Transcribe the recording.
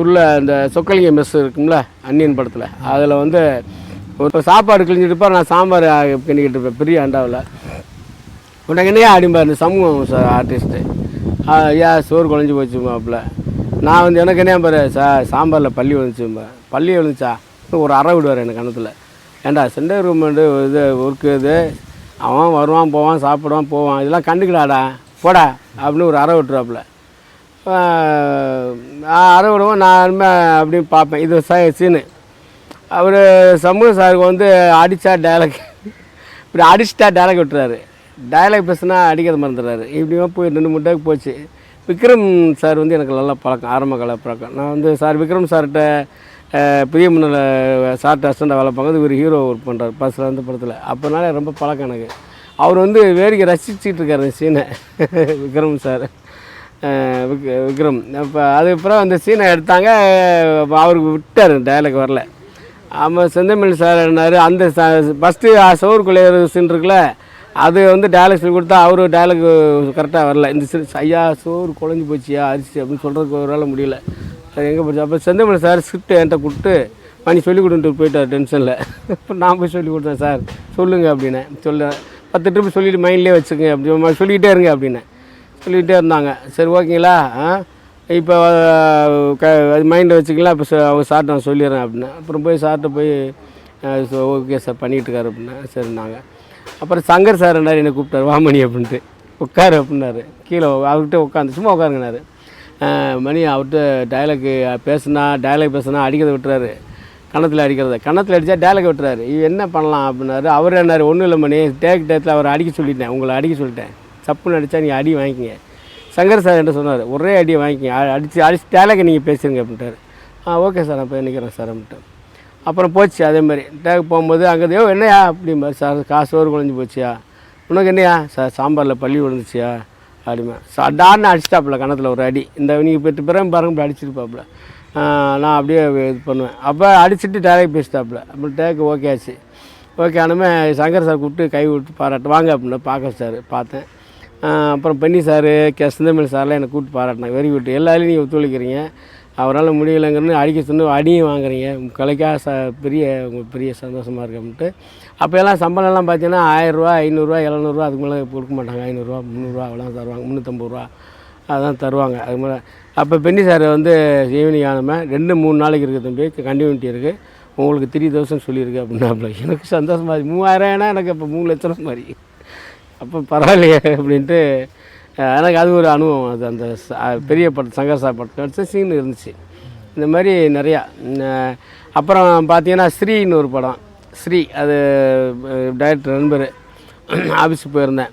உள்ள அந்த சொக்கலிங்க மெஸ் இருக்கும்ல அன்னியன் படத்தில். அதில் வந்து ஒரு சாப்பாடு கிழிஞ்சிட்டு இருப்பார் நான் சாம்பார் கிண்டிக்கிட்டு இருப்பேன் பெரிய அண்டாவில். உனக்கு என்னையா அடிம்பார் இந்த சமூகம் சார் ஆர்டிஸ்ட்டு ஐயா சோறு குழஞ்சி போச்சு மாப்பிள்ள. நான் வந்து எனக்கு என்ன பாரு சா சாம்பாரில் பள்ளி விழுந்துச்சும்பா பள்ளி விழுந்துச்சா? ஒரு அறை விடுவார் எனக்கு கணத்தில் ஏண்டா சென்டர் ரூம் இது ஒர்க்கு இது. அவன் வருவான் போவான் சாப்பிடுவான் போவான். இதெல்லாம் கண்டுக்கடாடா? போடா அப்படின்னு ஒரு அறை விட்டுருவாப்புல. அரை விடுவோம் நான் இனிமே அப்படின்னு பார்ப்பேன். இது ச சீனு. அவர் சமூக சாருக்கு வந்து அடித்தா டைலாக் இப்படி அடிச்சிட்டா டைலாக் விட்டுறாரு. டைலாக் பேசுனா அடிக்கிறது மறந்துடுறாரு இப்படியும் போய் ரெண்டு மூணு டேக்கு போச்சு. விக்ரம் சார் வந்து எனக்கு நல்ல பழக்கம் ஆரம்ப கால பழக்கம். நான் வந்து சார் விக்ரம் சார்கிட்ட பெரிய முன்னில் சார்ட்ட அஸ்டண்டாக வேலை பார்க்குறது இவர் ஹீரோ ஒர்க் பண்ணுறாரு பஸ்ஸில் அந்த படத்தில். அப்போனால ரொம்ப பழக்கம் எனக்கு. அவர் வந்து வேடிக்கை ரசிச்சிட்டு இருக்காரு சீனை விக்ரம் சார் விக்ரம். அப்போ அதுக்கப்புறம் அந்த சீனை எடுத்தாங்க அவருக்கு விட்டார் டயலாக் வரல. ஆமாம் செந்தமிழ் சார் என்னார் அந்த ஃபஸ்ட்டு சோறுக்குள்ளே சீன் இருக்குல்ல அது வந்து டயலாக் சொல்லி கொடுத்தா அவரு டயலாக் கரெக்டாக வரல. இந்த சீன் ஐயா சோறு குழஞ்சி போச்சியா அரிசி அப்படின்னு சொல்கிறதுக்கு ஒரு வேலை முடியல. அது எங்கே போச்சு? அப்போ செந்தமிழ் சார் ஸ்கிரிப்ட் என்கிட்ட கொடுத்து பண்ணி சொல்லி கொடுத்துட்டு போயிட்டார் டென்ஷனில் இப்போ நான் போய் சொல்லி கொடுத்தேன் சார் சொல்லுங்கள் அப்படின்னேன் சொல்ல பத்து ட்ரிப் சொல்லிட்டு மைண்ட்லேயே வச்சுக்கங்க அப்படி சொல்லிக்கிட்டே இருங்க அப்படின்னேன் சொல்லிகிட்டே இருந்தாங்க. சரி ஓகேங்களா? இப்போ க அது மைண்டில் வச்சுக்கலாம் இப்போ அவங்க சார்ட்ட நான் சொல்லிடுறேன் அப்படின்னு. அப்புறம் போய் சார்ட்ட போய் ஓகே சார் பண்ணிகிட்டு இருக்காரு அப்படின்னா சரினாங்க அப்புறம் சங்கர் சார் என்னார் என்னை கூப்பிட்டாரு வாமணி அப்படின்ட்டு. உட்காரு அப்படின்னாரு. கீழே அவர்கிட்ட உட்காந்து சும்மா உட்காருங்கனாரு மணி அவர்கிட்ட டைலாக் பேசுனா டைலாக் பேசுனா அடிக்கிறத விட்டுறாரு. கணத்தில் அடிக்கிறத. கணத்தில் அடித்தா டேலக் விட்டுறாரு. இது என்ன பண்ணலாம்? அப்படின்னாரு. அவர் என்னார்? ஒன்றும் இல்லை மணி. டேக் டேத்தில் அவர் அடிக்க சொல்லிட்டேன். உங்களை அடிக்க சொல்லிட்டேன். சப்புன்னு அடித்தா நீங்கள் அடி வாங்கிக்கிங்க. சங்கர் சார் என்ன சொன்னார் ஒரே அடி வாங்கிக்கிங்க. அடித்து அடிச்சு டேலக்கை நீங்கள் பேசுங்க அப்படின்ட்டாரு. ஆ ஓகே சார் நான் போய் நிற்கிறேன் சார் அப்படின்ட்டு அப்புறம் போச்சு அதே மாதிரி. டேக் போகும்போது அங்கே யோ என்னையா? அப்படிம்பார் சார் காசு ஒரு குழஞ்சி போச்சியா? உனக்கு என்னையா? சார் சாம்பாரில் பள்ளி விழுந்துச்சியா அப்படிமா சடார்னு அடிச்சிட்டாப்புல கணத்தில் ஒரு அடி. இந்த நீங்கள் பெற்று பிறகு பாருங்க இப்படி அடிச்சிருப்பாப்புல. நான் அப்படியே இது பண்ணுவேன். அப்போ அடிச்சுட்டு டேரக்ட் பேசிட்டாப்புல. அப்புறம் டேக்கு ஓகே ஆச்சு. ஓகே ஆனமே சங்கர் சார் கூப்பிட்டு கை விட்டு பாராட்டு வாங்க அப்படின்னு பார்க்க சார் பார்த்தேன். அப்புறம் பென்னி சாரு கே சிந்தமிழ் சார்லாம் என்னை கூப்பிட்டு பாராட்டினாங்க. வெரி குட் எல்லாரையும் நீங்கள் ஒத்துழைக்கிறீங்க. அவரால் முடியலைங்கிறது அடிக்க சொன்ன அடியும் வாங்குறீங்க. கலைக்காக ச பெரிய உங்களுக்கு பெரிய சந்தோஷமாக இருக்கும்ட்டு அப்படின்ட்டு. அப்போ எல்லாம் சம்பளம்லாம் பார்த்தீங்கன்னா ஆயிரரூவா ஐநூறுரூவா எழுநூறுவா அதுக்கு மேலே கொடுக்க மாட்டாங்க. ஐநூறுரூவா முந்நூறுரூவா அவ்வளோ தருவாங்க. முந்நூற்றம்பது ரூபா அதான் தருவாங்க. அது மேலே அப்போ பென்னி சார் வந்து ஈவினிங் ஆனமே ரெண்டு மூணு நாளைக்கு இருக்குது தம்பி. கண்டினியூட்டி இருக்குது உங்களுக்கு த்ரீ தௌசண்ட் சொல்லியிருக்கு அப்படின்னாப்புல எனக்கு சந்தோஷமாக இருந்துச்சு. மூவாயிரம் ஏன்னா எனக்கு இப்போ மூணு லட்சம் மாதிரி. அப்போ பரவாயில்லையே அப்படின்ட்டு எனக்கு அது ஒரு அனுபவம் அது அந்த பெரிய படம் சங்கர் சார் படம் சீன் இருந்துச்சு. இந்த மாதிரி நிறையா. அப்புறம் பார்த்தீங்கன்னா ஸ்ரீன்னு ஒரு படம். ஸ்ரீ அது டைரக்டர் நண்பர் ஆஃபீஸுக்கு போயிருந்தேன்.